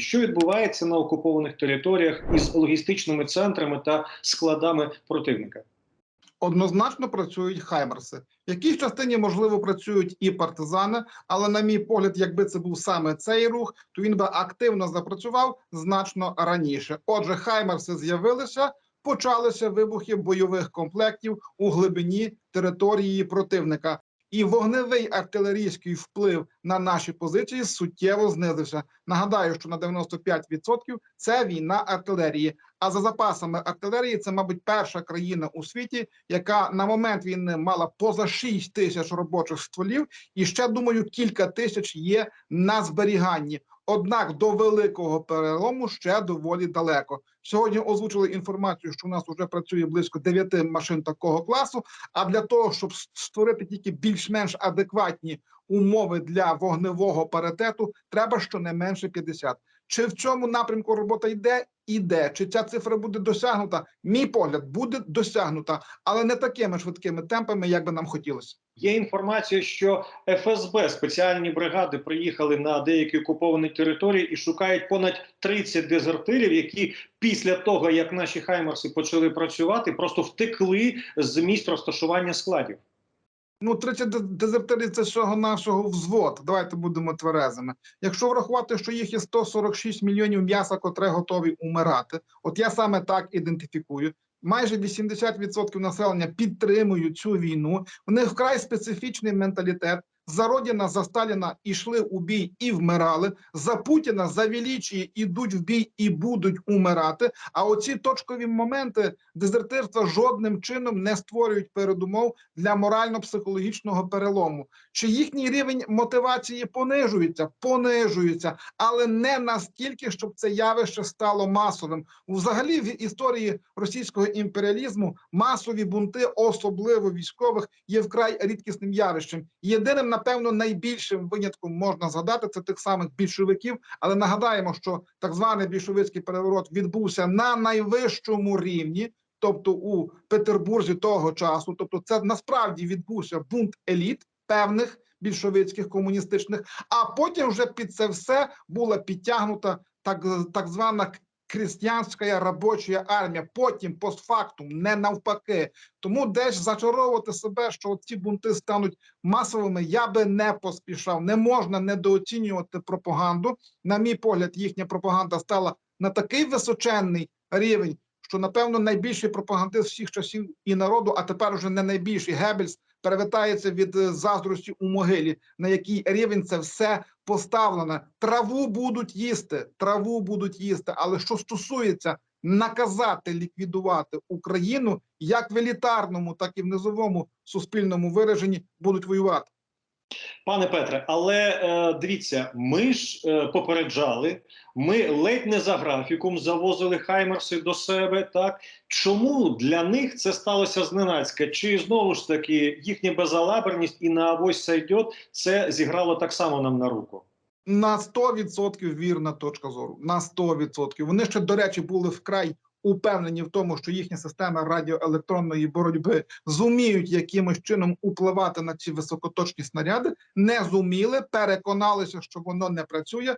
Що відбувається на окупованих територіях із логістичними центрами та складами противника? Однозначно працюють хаймерси. В якійсь частині, можливо, працюють і партизани, але, на мій погляд, якби це був саме цей рух, то він би активно запрацював значно раніше. Отже, хаймерси з'явилися, почалися вибухи бойових комплектів у глибині території противника. І вогневий артилерійський вплив на наші позиції суттєво знизився. Нагадаю, що на 95% це війна артилерії. А за запасами артилерії, це, мабуть, перша країна у світі, яка на момент війни мала поза 6 тисяч робочих стволів, і ще думаю, кілька тисяч є на зберіганні. Однак до великого перелому ще доволі далеко. Сьогодні озвучили інформацію, що у нас вже працює близько 9 машин такого класу. А для того, щоб створити тільки більш-менш адекватні умови для вогневого паритету, треба щонайменше 50. Чи в цьому напрямку робота йде? Іде. Чи ця цифра буде досягнута? Мій погляд буде досягнута, але не такими швидкими темпами, як би нам хотілося. Є інформація, що ФСБ спеціальні бригади приїхали на деякі окуповані території і шукають понад 30 дезертирів, які після того як наші хаймерси почали працювати, просто втекли з місць розташування складів. Ну, тричі дезертири це всього нашого взвод. Давайте будемо тверезими. Якщо врахувати, що їх є 146 мільйонів м'яса, котре готові умирати, от я саме так ідентифікую. Майже 80% населення підтримують цю війну. У них вкрай специфічний менталітет. За Родіна, за Сталіна ішли у бій і вмирали. За Путіна, за Величії ідуть в бій і будуть умирати. А оці точкові моменти дезертирства жодним чином не створюють передумов для морально-психологічного перелому. Чи їхній рівень мотивації понижується? Понижується, але не настільки, щоб це явище стало масовим. Взагалі, в історії російського імперіалізму масові бунти, особливо військових, є вкрай рідкісним явищем. Єдиним, напевно, найбільшим винятком можна згадати це тих самих більшовиків. Але нагадаємо, що так званий більшовицький переворот відбувся на найвищому рівні. Тобто у Петербурзі того часу, тобто, це насправді відбувся бунт еліт певних більшовицьких комуністичних, а потім вже під це все була підтягнута так, так звана крістянська робоча армія. Потім постфактум, не навпаки. Тому десь зачаровувати себе, що ці бунти стануть масовими, я би не поспішав. Не можна недооцінювати пропаганду. На мій погляд, їхня пропаганда стала на такий височенний рівень що напевно найбільший пропагандист всіх часів і народу, а тепер уже не найбільший Геббельс, перевертається від е, заздрості у могилі, на який рівень це все поставлено. Траву будуть їсти, траву будуть їсти. Але що стосується наказати ліквідувати Україну, як в елітарному, так і в низовому суспільному вираженні будуть воювати. Пане Петре, але е, дивіться, ми ж е, попереджали, ми ледь не за графіком завозили хаймерси до себе. Так чому для них це сталося зненацька? Чи знову ж таки їхня безалаберність і на авось сайдьот це зіграло так само нам на руку? На 100% вірна точка зору. На 100%. Вони ще, до речі, були вкрай упевнені в тому, що їхня система радіоелектронної боротьби зуміють якимось чином впливати на ці високоточні снаряди. Не зуміли, переконалися, що воно не працює.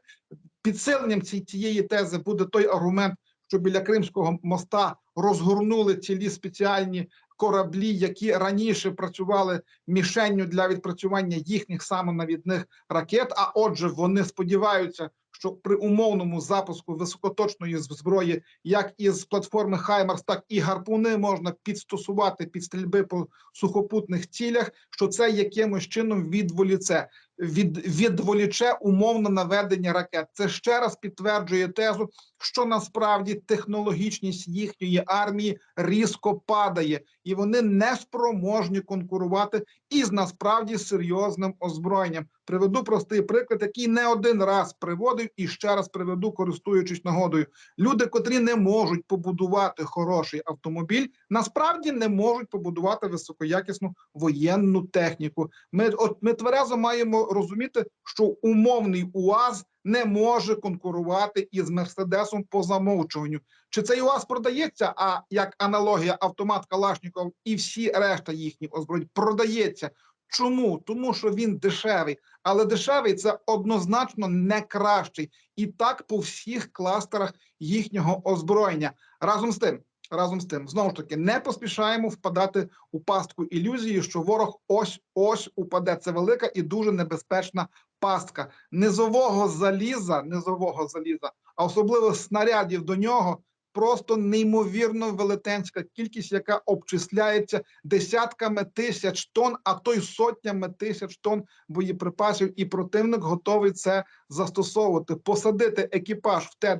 Підсиленням цієї тези буде той аргумент, що біля Кримського моста розгорнули цілі спеціальні кораблі, які раніше працювали мішенню для відпрацювання їхніх самонавідних ракет. А отже, вони сподіваються, що при умовному запуску високоточної зброї, як із платформи Хаймарс, так і гарпуни можна підстосувати під стрільби по сухопутних цілях, що це якимось чином відволіце. Від відволіче умовно наведення ракет. Це ще раз підтверджує тезу, що насправді технологічність їхньої армії різко падає, і вони не спроможні конкурувати із насправді серйозним озброєнням. Приведу простий приклад, який не один раз приводив, і ще раз приведу, користуючись нагодою. Люди, котрі не можуть побудувати хороший автомобіль, насправді не можуть побудувати високоякісну воєнну техніку. Ми от ми тверезо маємо розуміти, що умовний УАЗ не може конкурувати із Мерседесом по замовчуванню. Чи цей УАЗ продається? А як аналогія автомат Калашніков і всі решта їхні озброєнь продається. Чому? Тому що він дешевий, але дешевий це однозначно не кращий. І так по всіх кластерах їхнього озброєння. Разом з тим, разом з тим, знову ж таки, не поспішаємо впадати у пастку ілюзії, що ворог ось ось упаде. Це велика і дуже небезпечна пастка низового заліза, низового заліза, а особливо снарядів до нього. Просто неймовірно велетенська кількість, яка обчисляється десятками тисяч тонн, а то й сотнями тисяч тонн боєприпасів, і противник готовий це застосовувати. Посадити екіпаж в Т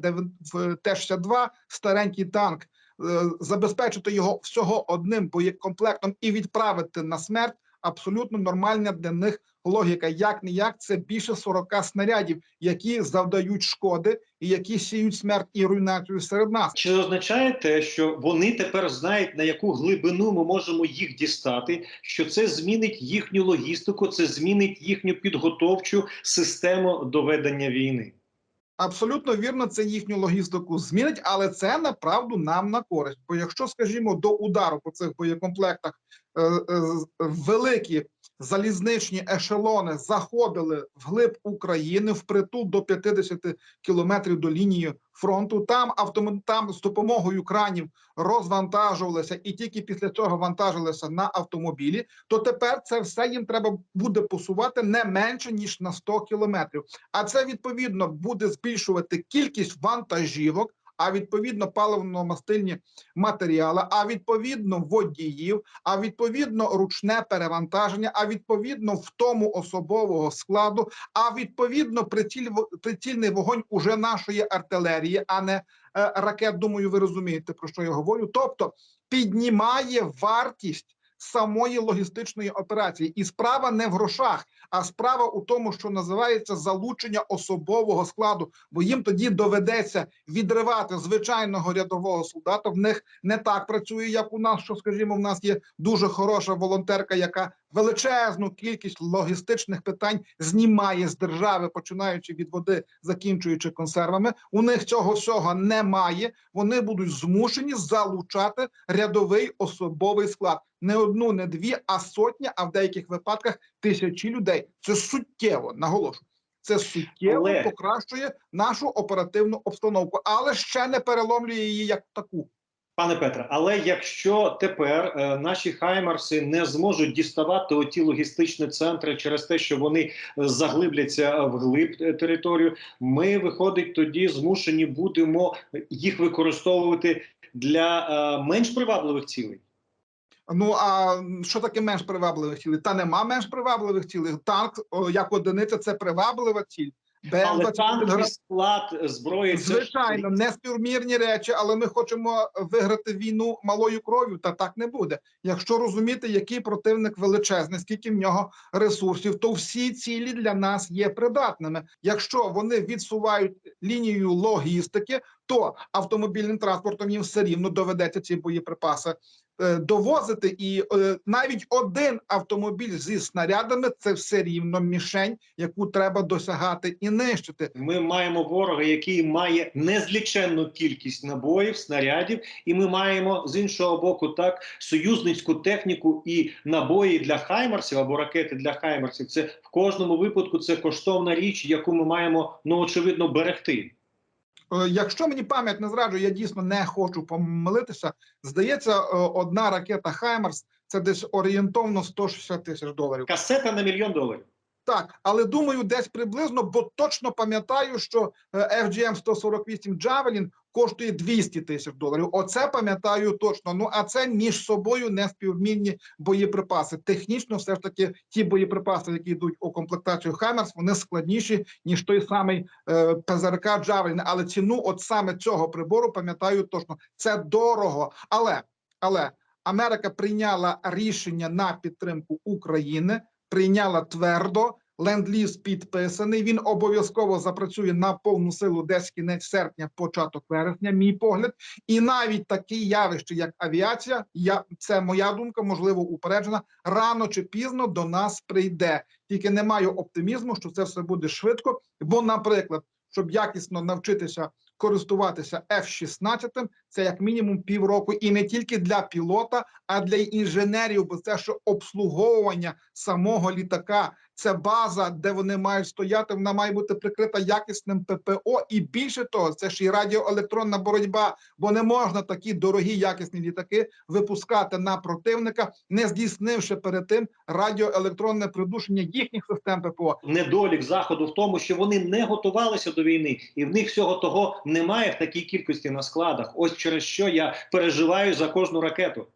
в Т-62, старенький танк, забезпечити його всього одним боєкомплектом і відправити на смерть. Абсолютно нормальна для них логіка. Як не як це більше 40 снарядів, які завдають шкоди і які сіють смерть і руйнацію серед нас. Чи означає те, що вони тепер знають на яку глибину ми можемо їх дістати? Що це змінить їхню логістику, це змінить їхню підготовчу систему до ведення війни? Абсолютно вірно, це їхню логістику змінить, але це направду нам на користь. Бо якщо, скажімо, до удару по цих боєкомплектах е, е, великі залізничні ешелони заходили вглиб України впритул до 50 кілометрів до лінії фронту. Там автом... там з допомогою кранів розвантажувалися і тільки після цього вантажилися на автомобілі. То тепер це все їм треба буде посувати не менше ніж на 100 кілометрів. А це відповідно буде збільшувати кількість вантажівок. А відповідно паливно-мастильні матеріали, а відповідно водіїв, а відповідно ручне перевантаження, а відповідно втому особового складу, а відповідно приціль, прицільний вогонь уже нашої артилерії, а не е, ракет. Думаю, ви розумієте про що я говорю. Тобто піднімає вартість самої логістичної операції, і справа не в грошах, а справа у тому, що називається залучення особового складу, бо їм тоді доведеться відривати звичайного рядового солдата. В них не так працює, як у нас. Що скажімо, в нас є дуже хороша волонтерка, яка величезну кількість логістичних питань знімає з держави, починаючи від води, закінчуючи консервами. У них цього всього немає. Вони будуть змушені залучати рядовий особовий склад. Не одну, не дві, а сотні, а в деяких випадках тисячі людей. Це суттєво наголошую. Це суттєво Але- покращує нашу оперативну обстановку, але ще не переломлює її як таку. Пане Петре, але якщо тепер е, наші хаймарси не зможуть діставати оті логістичні центри через те, що вони е, заглибляться е, вглиб е, територію, ми виходить тоді змушені будемо їх використовувати для е, менш привабливих цілей. Ну а що таке менш привабливих цілей? Та нема менш привабливих цілей. Танк о, як одиниця це приваблива ціль. Але БМ-21 танковий склад е, зброї це Звичайно, не співмірні речі, але ми хочемо виграти війну малою кров'ю. Та так не буде. Якщо розуміти, який противник величезний, скільки в нього ресурсів, то всі цілі для нас є придатними. Якщо вони відсувають лінію логістики, то автомобільним транспортом їм все рівно доведеться ці боєприпаси довозити. І е, навіть один автомобіль зі снарядами це все рівно мішень, яку треба досягати і нищити. Ми маємо ворога, який має незліченну кількість набоїв, снарядів, і ми маємо з іншого боку так союзницьку техніку і набої для хаймарсів або ракети для хаймарсів. Це в кожному випадку це коштовна річ, яку ми маємо ну очевидно берегти. Е, Якщо мені пам'ять не зраджує, я дійсно не хочу помилитися. Здається, е, одна ракета Хаймерс це десь орієнтовно 160 тисяч доларів. Касета на мільйон доларів. Так, але думаю, десь приблизно, бо точно пам'ятаю, що е, FGM 148 Javelin коштує 200 тисяч доларів. Оце пам'ятаю точно. Ну а це між собою не співмінні боєприпаси. Технічно, все ж таки, ті боєприпаси, які йдуть у комплектацію Хаймерс, вони складніші ніж той самий е, ПЗРК Javelin. Але ціну от саме цього прибору пам'ятаю точно. Це дорого, але але Америка прийняла рішення на підтримку України прийняла твердо. Ленд-ліз підписаний. Він обов'язково запрацює на повну силу десь кінець серпня, початок вересня. Мій погляд, і навіть такі явища, як авіація, я це моя думка, можливо, упереджена. Рано чи пізно до нас прийде. Тільки не маю оптимізму, що це все буде швидко. Бо, наприклад, щоб якісно навчитися користуватися F-16, це як мінімум півроку, і не тільки для пілота, а для інженерів, бо це що обслуговування самого літака, це база, де вони мають стояти. Вона має бути прикрита якісним ППО. І більше того, це ж і радіоелектронна боротьба, бо не можна такі дорогі якісні літаки випускати на противника, не здійснивши перед тим радіоелектронне придушення їхніх систем ППО. Недолік заходу в тому, що вони не готувалися до війни, і в них всього того немає в такій кількості на складах. Ось через що я переживаю за кожну ракету.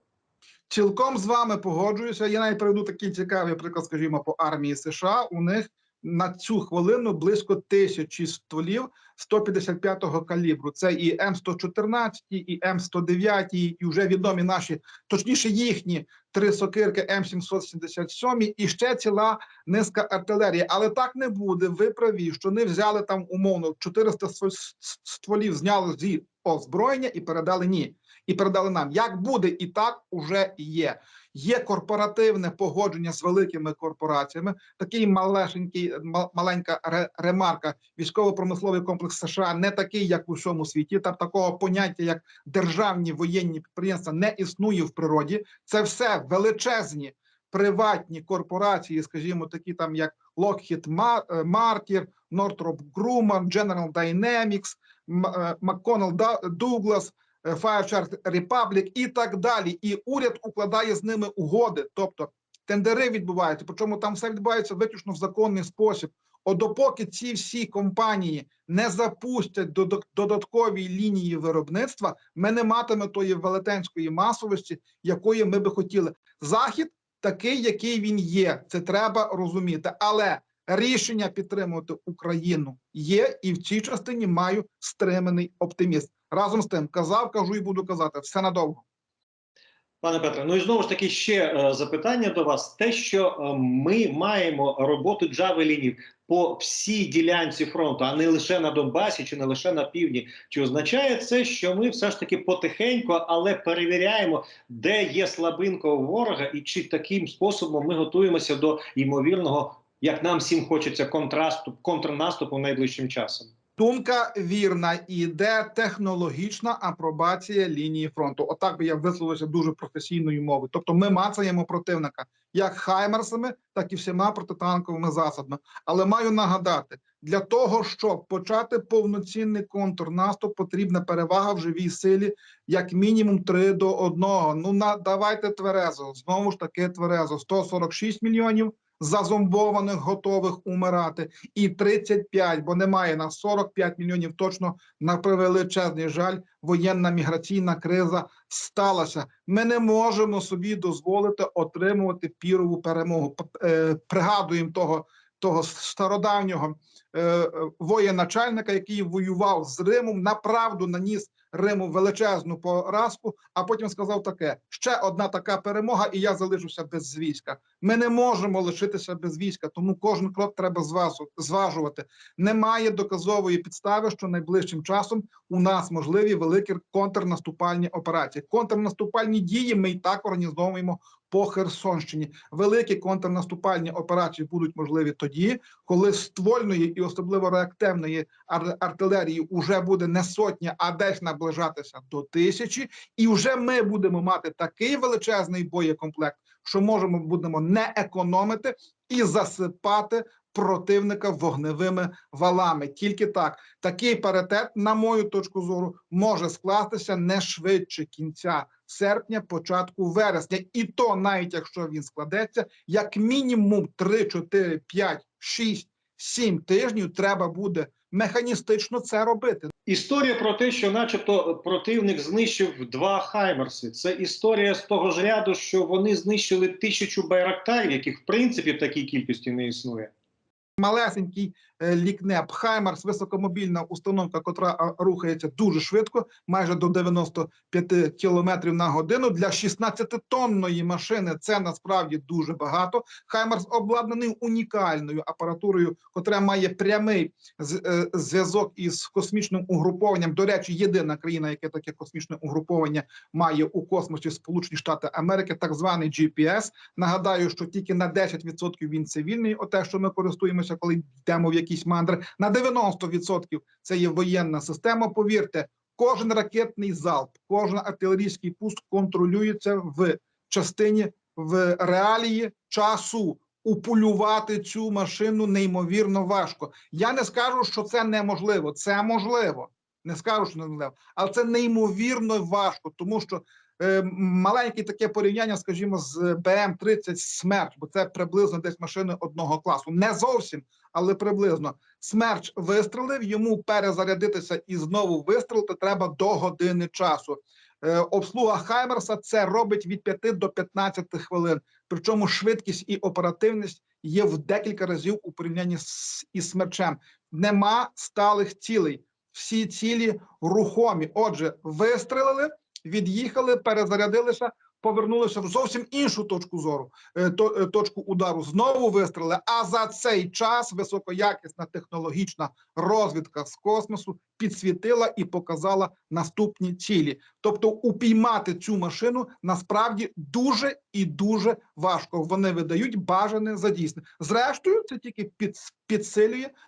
Цілком з вами погоджуюся. Я навіть приведу такий цікавий приклад, скажімо, по армії США. У них на цю хвилину близько тисячі стволів 155-го калібру. Це і М114, і М109, і вже відомі наші, точніше їхні три сокирки М777, і ще ціла низка артилерії. Але так не буде. Ви праві, що не взяли там умовно 400 ство- стволів, зняли зі озброєння і передали ні. І передали нам. Як буде, і так уже є. Є корпоративне погодження з великими корпораціями. Такий малесенький, ма- маленька ремарка. Військово-промисловий комплекс США не такий, як у всьому світі. Там такого поняття, як державні воєнні підприємства, не існує в природі. Це все величезні приватні корпорації, скажімо, такі там як Lockheed е, Martin, Northrop Grumman, General Dynamics, е, McConnell Douglas, е, Fairchild Republic і так далі. І уряд укладає з ними угоди, тобто тендери відбуваються. Причому там все відбувається виключно в законний спосіб. От допоки ці всі компанії не запустять додат- додаткові лінії виробництва, ми не матиме тої велетенської масовості, якої ми би хотіли. Захід такий, який він є. Це треба розуміти. Але рішення підтримувати Україну є, і в цій частині маю стриманий оптиміст. Разом з тим казав, кажу і буду казати все надовго. Пане Петре, ну і знову ж таки ще е, запитання до вас: те, що е, ми маємо роботу джавелінів по всій ділянці фронту, а не лише на Донбасі чи не лише на півдні, чи означає це, що ми все ж таки потихеньку, але перевіряємо, де є слабинка у ворога, і чи таким способом ми готуємося до ймовірного, як нам всім хочеться, контрасту контрнаступу найближчим часом. Думка вірна, іде технологічна апробація лінії фронту. Отак би я висловився дуже професійною мовою. Тобто, ми мацаємо противника як хаймерсами, так і всіма протитанковими засобами. Але маю нагадати, для того, щоб почати повноцінний контрнаступ, потрібна перевага в живій силі, як мінімум 3 до 1. Ну на давайте тверезо. Знову ж таки, тверезо 146 мільйонів зазомбованих, готових умирати, і 35, бо немає на 45 мільйонів. Точно на превеличезний жаль, воєнна міграційна криза сталася. Ми не можемо собі дозволити отримувати пірову перемогу. Е, Пригадуємо того, того стародавнього е, воєначальника, який воював з Римом, направду наніс Риму величезну поразку, а потім сказав таке: ще одна така перемога, і я залишуся без війська. Ми не можемо лишитися без війська, тому кожен крок треба зважувати. Немає доказової підстави, що найближчим часом у нас можливі великі контрнаступальні операції. Контрнаступальні дії ми і так організовуємо по Херсонщині. Великі контрнаступальні операції будуть можливі тоді, коли ствольної і особливо реактивної артилерії уже буде не сотня, а десь наближатися до тисячі, і вже ми будемо мати такий величезний боєкомплект, що можемо будемо не економити і засипати противника вогневими валами. Тільки так такий паритет, на мою точку зору, може скластися не швидше кінця серпня, початку вересня, і то навіть якщо він складеться, як мінімум 3, 4, 5, 6, 7 тижнів треба буде механістично це робити. Історія про те, що, начебто, противник знищив два хаймерси. Це історія з того ж ряду, що вони знищили тисячу байрактарів, яких в принципі в такій кількості не існує. Малесенький лікнеп Хаймарс, високомобільна установка, котра рухається дуже швидко, майже до 95 кілометрів на годину. Для 16-тонної машини це насправді дуже багато. Хаймарс обладнаний унікальною апаратурою, котра має прямий е, зв'язок із космічним угрупованням. До речі, єдина країна, яке таке космічне угруповання має у космосі Сполучені Штати Америки, так званий GPS. Нагадаю, що тільки на 10% він цивільний, оте, що ми користуємося, коли йдемо в якісь якісь мандри. На 90% це є воєнна система. Повірте, кожен ракетний залп, кожен артилерійський пуск контролюється в частині в реалії часу. Уполювати цю машину неймовірно важко. Я не скажу, що це неможливо. Це можливо. Не скажу, що неможливо, але це неймовірно важко, тому що маленьке таке порівняння, скажімо, з БМ-30 смерч, бо це приблизно десь машини одного класу. Не зовсім, але приблизно. Смерч вистрелив, йому перезарядитися і знову вистрелити треба до години часу. Е, обслуга Хаймерса це робить від 5 до 15 хвилин. Причому швидкість і оперативність є в декілька разів у порівнянні з із смерчем. Нема сталих цілей. Всі цілі рухомі. Отже, вистрелили, від'їхали, перезарядилися, повернулися в зовсім іншу точку зору, е, е, точку удару. Знову вистрелили. А за цей час високоякісна технологічна розвідка з космосу підсвітила і показала наступні цілі. Тобто, упіймати цю машину насправді дуже і дуже важко. Вони видають бажане за дійсне. Зрештою, це тільки під, підсилює